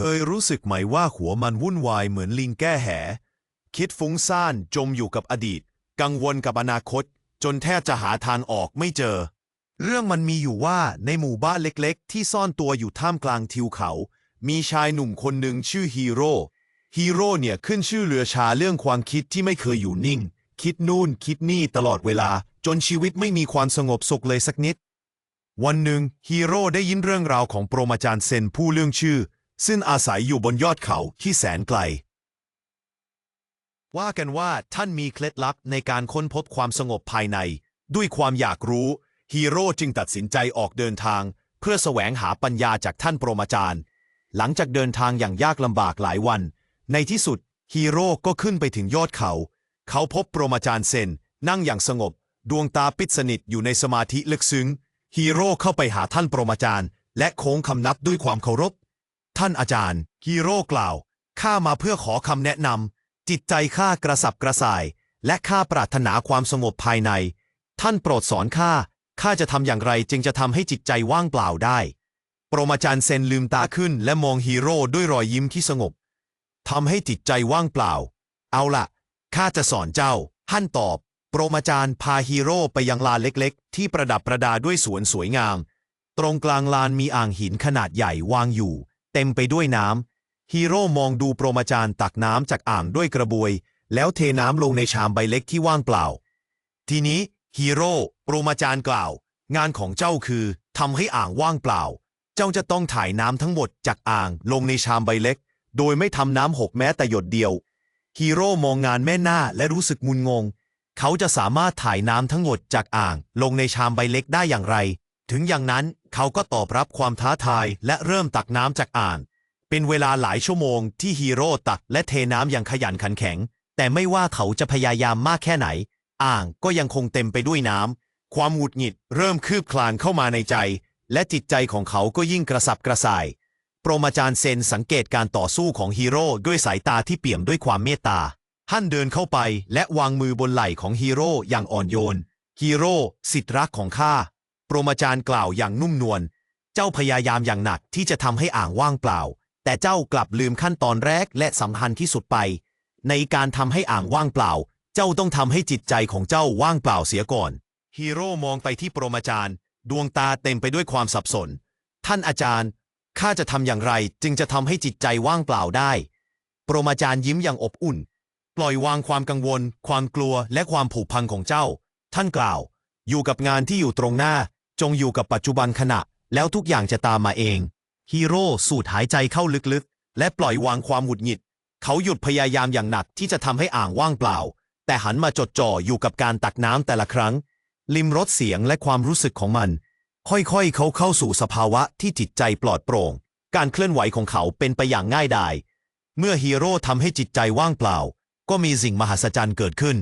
เคยรู้สึกไหมว่าหัวมันวุ่นวายเหมือนลิงแก้แห คิดฟุ้งซ่านจมอยู่กับอดีต กังวลกับอนาคต จนแทบจะหาทางออกไม่เจอ เรื่องมันมีอยู่ว่าในหมู่บ้านเล็กๆ ที่ซ่อนตัวอยู่ท่ามกลางทิวเขา มีชายหนุ่มคนหนึ่งชื่อฮีโร่ฮีโร่เนี่ยขึ้นชื่อเรือชาเรื่องความคิดที่ไม่เคยอยู่นิ่ง คิดนู่นคิดนี่ตลอดเวลา จนชีวิตไม่มีความสงบสุขเลยสักนิด วันหนึ่งฮีโร่ได้ยินเรื่องราวของโปรมาจารย์เซนผู้เรื่องชื่อ ซึ่งอาศัยอยู่บนยอดเขาที่แสนไกล ว่ากันว่าท่านมีเคล็ดลับในการค้นพบความสงบภายใน ด้วยความอยากรู้ ฮีโร่จึงตัดสินใจออกเดินทาง เพื่อแสวงหาปัญญาจากท่านปรมาจารย์ หลังจากเดินทางอย่างยากลำบากหลายวัน ในที่สุดฮีโร่ก็ขึ้นไปถึงยอดเขา เขาพบปรมาจารย์เซนนั่งอย่างสงบ ดวงตาปิดสนิทอยู่ในสมาธิลึกซึ้งฮีโร่เข้าไปหาท่านปรมาจารย์ และโค้งคำนับด้วยความเคารพ ท่านอาจารย์ ฮีโร่กล่าว ข้ามาเพื่อขอคำแนะนำจิตใจข้ากระสับกระส่าย และข้าปรารถนาความสงบภายใน ท่านโปรดสอนข้า ข้าจะทำอย่างไรจึงจะทำให้จิตใจว่างเปล่าได้ ปรมาจารย์เซนลืมตาขึ้นและมองฮีโร่ด้วยรอยยิ้มที่สงบทำให้จิตใจว่างเปล่า เอาล่ะข้าจะสอนเจ้า ท่านตอบ โปรมาจารย์พาฮีโร่ไปยังลานเล็กๆ ที่ประดับประดาด้วยสวนสวยงาม ตรงกลางลานมีอ่างหินขนาดใหญ่วางอยู่ เต็มไปด้วยน้ำฮีโร่มองดูโปรมาจารย์ตักน้ำจากอ่างด้วยกระบวย แล้วเทน้ำลงในชามใบเล็กที่ว่างเปล่า ทีนี้ฮีโร่โปรมาจารย์กล่าว งานของเจ้าคือทำให้อ่างว่างเปล่า เจ้าจะต้องถ่ายน้ำทั้งหมดจากอ่างลงในชามใบเล็ก โดยไม่ทำน้ำหกแม้แต่หยดเดียวฮีโร่มองงานแม่หน้าและรู้สึกงุนงง เขาจะสามารถถ่ายน้ำทั้งหมดจากอ่างลงในชามใบเล็กได้อย่างไร ถึงอย่างนั้นเขาก็ตอบรับความท้าทายและเริ่มตักน้ำจากอ่าง เป็นเวลาหลายชั่วโมงที่ฮีโร่ตักและเทน้ำอย่างขยันขันแข็ง แต่ไม่ว่าเขาจะพยายามมากแค่ไหน อ่างก็ยังคงเต็มไปด้วยน้ำ ความหงุดหงิดเริ่มคืบคลานเข้ามาในใจ และจิตใจของเขาก็ยิ่งกระสับกระส่าย โปรมาจารย์เซนสังเกตการต่อสู้ของฮีโร่ด้วยสายตาที่เปี่ยมด้วยความเมตตาท่านเดินเข้าไปและวางมือบนไหล่ของฮีโร่อย่างอ่อนโยน ฮีโร่สิทธิรักของข้า ปรมาจารย์กล่าวอย่างนุ่มนวล เจ้าพยายามอย่างหนักที่จะทำให้อ่างว่างเปล่า แต่เจ้ากลับลืมขั้นตอนแรกและสำคัญที่สุดไป ในการทำให้อ่างว่างเปล่า เจ้าต้องทำให้จิตใจของเจ้าว่างเปล่าเสียก่อน ฮีโร่มองไปที่ปรมาจารย์ ดวงตาเต็มไปด้วยความสับสน ท่านอาจารย์ ข้าจะทำอย่างไรจึงจะทำให้จิตใจว่างเปล่าได้ ปรมาจารย์ยิ้มอย่างอบอุ่น ปล่อยวางความกังวล ความกลัวและความผูกพันของเจ้า ท่านกล่าว อยู่กับงานที่อยู่ตรงหน้า จงอยู่กับปัจจุบันขณะ แล้วทุกอย่างจะตามมาเอง ฮีโร่สูดหายใจเข้าลึกๆ และปล่อยวางความหงุดหงิด เขาหยุดพยายามอย่างหนักที่จะทำให้อ่างว่างเปล่า แต่หันมาจดจ่ออยู่กับการตักน้ำแต่ละครั้ง ลิมรสเสียงและความรู้สึกของมัน ค่อยๆ เขาเข้าสู่สภาวะที่จิตใจปลอดโปร่ง การเคลื่อนไหวของเขาเป็นไปอย่างง่ายดาย เมื่อฮีโร่ทำให้จิตใจว่างเปล่า ก็มีสิ่งมหัศจรรย์เกิดขึ้น